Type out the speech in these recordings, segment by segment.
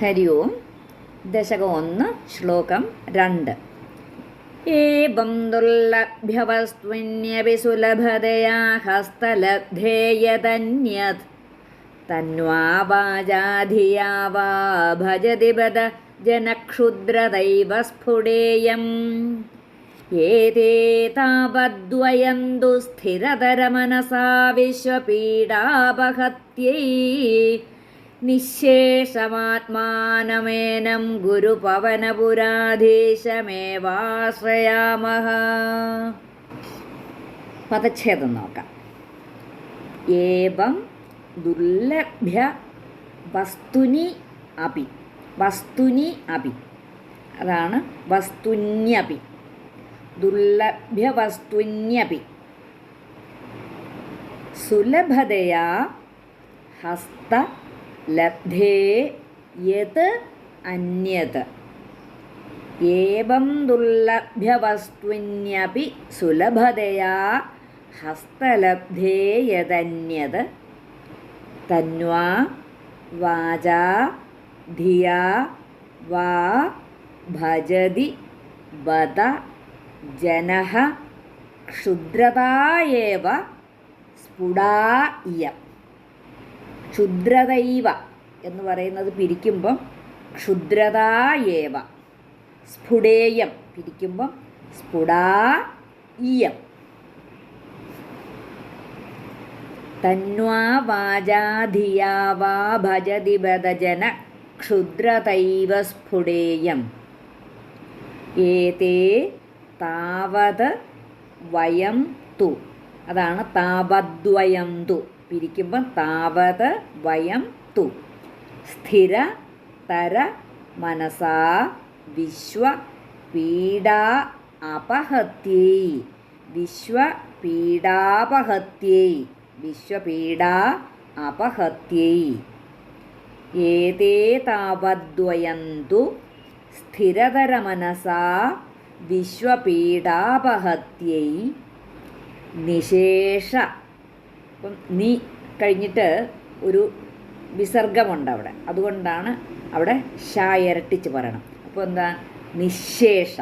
ഹരി ഓം. ദശകം ഒന്ന് ശ്ലോകം രണ്ട്. ഏവം ദുർലഭ്യവസ്തുന്യപി സുലഭതയാ ഹസ്തലബ്ധേയതന്യത്. തന്വാ വാചാധിയാ വാ ഭജതി ബദ ജനക്ഷുദ്രദൈവ സ്ഫുടേയം ഏതേ താവദ്വയം ദുസ്ഥിരതരമനസാ വിശ്വപീഡാപഹത്यै നിശേഷമാത്മാനമേനം ഗുരുപവനപുരാധീശമേവാശ്രയാമഹ. പദച്ഛേദം നോക്കാം. ഏവം ദുർലഭ്യ വസ്തുനി അപി വസ്തുനി അപി. അതാണ് വസ്തുന്യപി. ദുർലഭ്യ വസ്തുന്യപി. സുലഭതയാ ഹസ്ത ലബ്ധേ യത് അന്യത്. ഏവം ദുർലഭ്യവസ്തുന്യപി സുലഭതയാ ഹസ്തലബ്ധേ യതന്യത് തന്വാ വാചാ ധിയ വാ ഭജതി വത ജന ക്ഷുദ്രതായേവ സ്ഫുടാ ഇയം. ക്ഷുദ്രതൈവ എന്ന് പറയുന്നത് പിരിക്കുമ്പം ക്ഷുദ്രതായേവ സ്ഫുടേയം പിരിക്കുമ്പം സ്ഫുടാ ഇയം. തന്വാ വാചാധിയാ വാ ഭജതി ബദജന ക്ഷുദ്രതൈവ സ്ഫുടേയം. ഏതേ താവത് വയം തു. അതാണ് താവദ്വയം തു. പിരിക്കുമ്പം താവത് വയം തു. സ്ഥിര തര മനസാ വിശ്വ പീഡാ അപഹത്യൈ. വിശ്വ പീഡാപഹത്യൈ. വിശ്വപീഡാ അപഹത്യൈ. ഏതേ താവദ്വയന്തു സ്ഥിരതരമനസാ വിശ്വപീഡാപഹത്യൈ നിശേഷ ഇപ്പം നീ കഴിഞ്ഞിട്ട് ഒരു വിസർഗമുണ്ട് അവിടെ. അതുകൊണ്ടാണ് അവിടെ ഷായരട്ടിച്ച് ഇരട്ടിച്ച് പറയണം. അപ്പോൾ എന്താ? നിശേഷ.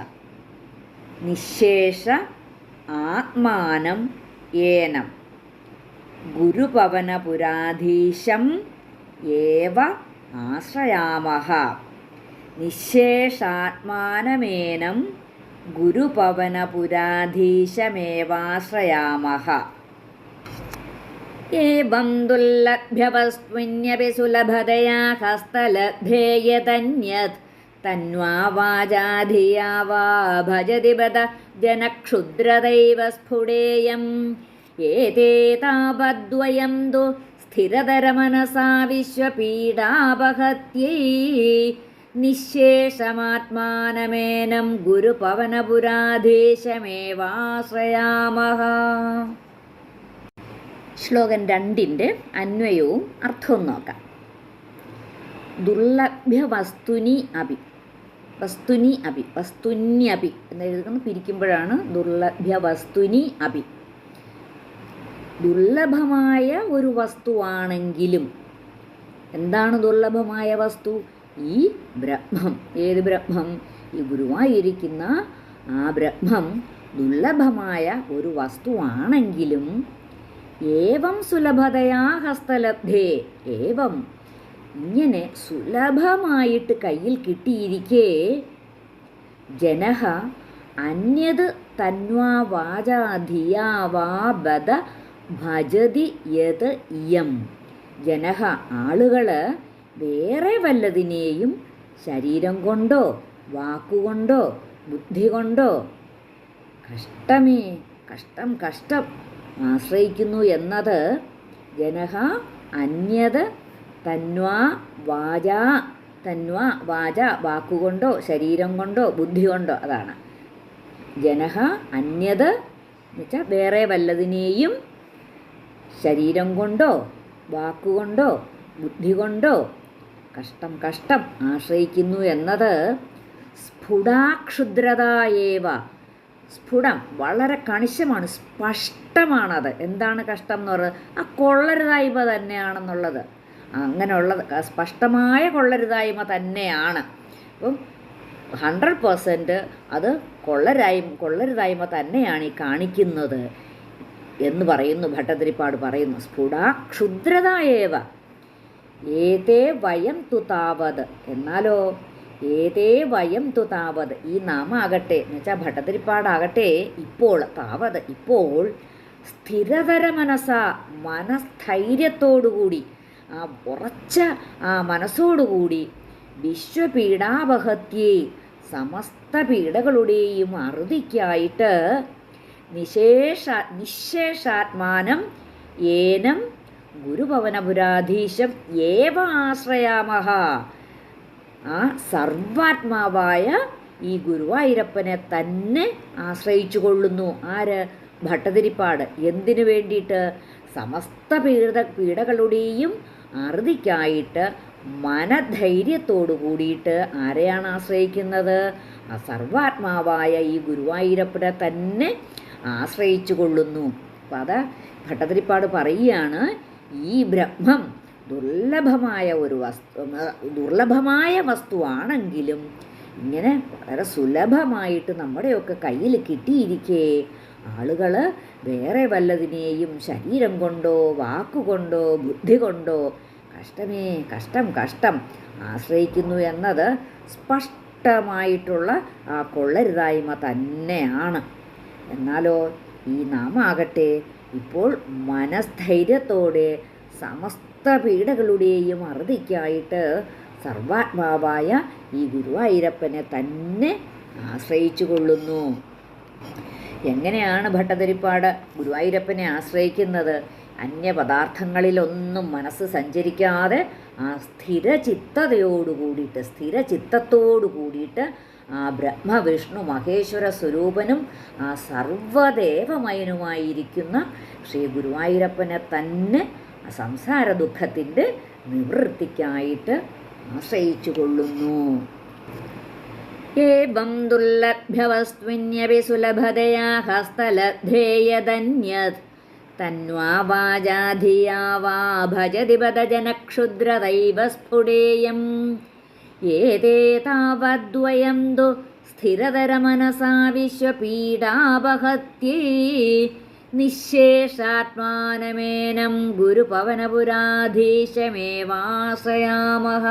നിശേഷ ആത്മാനം ഏനം. ഗുരുപവനപുരാധീശം ഏവ ആശ്രയാമഹ. നിശേഷാത്മാനമേനം ഗുരുപവനപുരാധീശമേവാശ്രയാമഹ ഏവം ദുർലഭ്യവസ്തുന്യപി സുലഭതയാ ഹസ്തലബ്ധേയതന്യത്. തന്വാ വാചാധിയാ വാ ഭജതി ബദ ജനക്ഷുദ്രദൈവ സ്ഫുടേയം ഏതേ താപദ്വയം തു സ്ഥിരതരമനസാ വിശ്വപീഡാപഹത്യൈ. നിശേഷമാത്മാനമേനം ഗുരുപവനപുരാധീശമേവാശ്രയാമഹ. ശ്ലോകം രണ്ടിന്റെ അന്വയവും അർത്ഥവും നോക്കാം. ദുർലഭ്യ വസ്തുനി അഭി വസ്തുനി അഭി വസ്തുനി അഭി എന്ന് എഴുതുന്ന പിരിക്കുമ്പോഴാണ് ദുർലഭ്യ വസ്തുനി അഭി. ദുർലഭമായ ഒരു വസ്തുവാണെങ്കിലും എന്താണ് ദുർലഭമായ വസ്തു? ഈ ബ്രഹ്മം. ഏത് ബ്രഹ്മം? ഈ ഗുരുവായിരിക്കുന്ന ആ ബ്രഹ്മം ദുർലഭമായ ഒരു വസ്തുവാണെങ്കിലും ഏവം സുലഭതയാ ഹസ്തലബ്ധേ. ഏവം. ഇങ്ങനെ സുലഭമായിട്ട് കയ്യിൽ കിട്ടിയിരിക്കെ ജനഹ അന്യത് തന്വാ വാചാ ധിയാ വാ ബദ ഭജതി യത് ഇയം. ജനഹ ആളുകൾ വേറെ വല്ലതിനെയും ശരീരം കൊണ്ടോ വാക്കുകൊണ്ടോ ബുദ്ധി കൊണ്ടോ കഷ്ടമേ കഷ്ടം കഷ്ടം. ആശ്രയിക്കുന്നു എന്നത് ജനഹ അന്യത് തന്വാ വാച തന്വാ വാച വാക്കുകൊണ്ടോ ശരീരം കൊണ്ടോ ബുദ്ധി കൊണ്ടോ അതാണ്. ജനഹ അന്യത് എന്നുവെച്ചാൽ വേറെ വല്ലതിനെയും ശരീരം കൊണ്ടോ വാക്കുകൊണ്ടോ ബുദ്ധി കൊണ്ടോ കഷ്ടം കഷ്ടം ആശ്രയിക്കുന്നു എന്നത് സ്ഫുടാക്ഷുദ്രതായേവ സ്ഫുടം വളരെ കണിശമാണ് സ്പഷ്ടമാണത്. എന്താണ് കഷ്ടം എന്ന് പറയുന്നത് ആ കൊള്ളരുതായ്മ തന്നെയാണെന്നുള്ളത്. അങ്ങനെയുള്ളത് സ്പഷ്ടമായ കൊള്ളരുതായ്മ തന്നെയാണ്. അപ്പം ഹൺഡ്രഡ് പേഴ്സന്റ് അത് കൊള്ളരായ്മ കൊള്ളരുതായ്മ തന്നെയാണ് ഈ കാണിക്കുന്നത് എന്ന് പറയുന്നു ഭട്ടതിരിപ്പാട് പറയുന്നു. സ്ഫുട ക്ഷുദ്രതായേവ ഏതേ വയം തു താവത്. എന്നാലോ ഏതേ വയം തു താവത്. ഈ നാമാകട്ടെ. എന്ന് വെച്ചാൽ ഭട്ടതിരിപ്പാടാകട്ടെ. ഇപ്പോൾ താവത്. ഇപ്പോൾ സ്ഥിരതര മനസ്സ മനസ്ഥൈര്യത്തോടുകൂടി ആ ഉറച്ച ആ മനസ്സോടുകൂടി വിശ്വപീഡാവഹത്യേ സമസ്ത പീഡകളുടെയും അറുതിക്കായിട്ട് നിശേഷ നിശേഷാത്മാനം ഏനം ഗുരുഭവനപുരാധീശം ഏവ ആശ്രയാമഹ ആ സർവാത്മാവായ ഈ ഗുരുവായൂരപ്പനെ തന്നെ ആശ്രയിച്ചു കൊള്ളുന്നു ആര്? ഭട്ടതിരിപ്പാട്. എന്തിനു വേണ്ടിയിട്ട്? സമസ്ത പീഡ പീഡകളുടെയും അറുതിക്കായിട്ട് മനധൈര്യത്തോടു കൂടിയിട്ട് ആരെയാണ് ആശ്രയിക്കുന്നത്? ആ സർവാത്മാവായ ഈ ഗുരുവായൂരപ്പനെ തന്നെ ആശ്രയിച്ചു കൊള്ളുന്നു അപ്പം അത് ഭട്ടതിരിപ്പാട് പറയുകയാണ് ഈ ബ്രഹ്മം ദുർലഭമായ ഒരു വസ്തു ദുർലഭമായ വസ്തുവാണെങ്കിലും ഇങ്ങനെ വളരെ സുലഭമായിട്ട് നമ്മുടെയൊക്കെ കയ്യിൽ കിട്ടിയിരിക്കേ. ആളുകൾ വേറെ വല്ലതിനെയും ശരീരം കൊണ്ടോ വാക്കുകൊണ്ടോ ബുദ്ധി കൊണ്ടോ കഷ്ടമേ കഷ്ടം കഷ്ടം ആശ്രയിക്കുന്നു എന്നത് സ്പഷ്ടമായിട്ടുള്ള ആ കൊള്ളരുതായ്മ തന്നെയാണ്. എന്നാലോ ഈ നാമാകട്ടെ ഇപ്പോൾ മനസ്ഥൈര്യത്തോടെ സമസ്ത പീഡകളുടെയും അറുതിക്കായിട്ട് സർവാത്മാവായ ഈ ഗുരുവായൂരപ്പനെ തന്നെ ആശ്രയിച്ചു കൊള്ളുന്നു. എങ്ങനെയാണ് ഭട്ടതിരിപ്പാട് ഗുരുവായൂരപ്പനെ ആശ്രയിക്കുന്നത്? അന്യപദാർത്ഥങ്ങളിലൊന്നും മനസ്സ് സഞ്ചരിക്കാതെ ആ സ്ഥിരചിത്തതയോടു കൂടിയിട്ട് സ്ഥിരചിത്തത്തോടു കൂടിയിട്ട് ആ ബ്രഹ്മവിഷ്ണു മഹേശ്വര സ്വരൂപനും ആ സർവദേവമയനുമായിരിക്കുന്ന ശ്രീ ഗുരുവായൂരപ്പനെ തന്നെ ആ സംസാര ദുഃഖത്തിന്റെ നിവൃത്തിക്കായിട്ട് ആശ്രയിച്ചു കൊള്ളുന്നു ഏവം ദുർലഭ്യവസ്തുന്യപി സുലഭതയാ ഹസ്തലബ്ധേയതന്യത് തന്വാ വാചാധിയാ വാ ഭജതി സ്ഫുടേയം. ഏതേ താവദ്വയം ദു സ്ഥിരതരമനസാ വിശ്വപീഡാപഹത്യേ. നിശേഷാത്മാനമേനം ഗുരുപവനപുരാധീശമേവാശ്രയാമഹ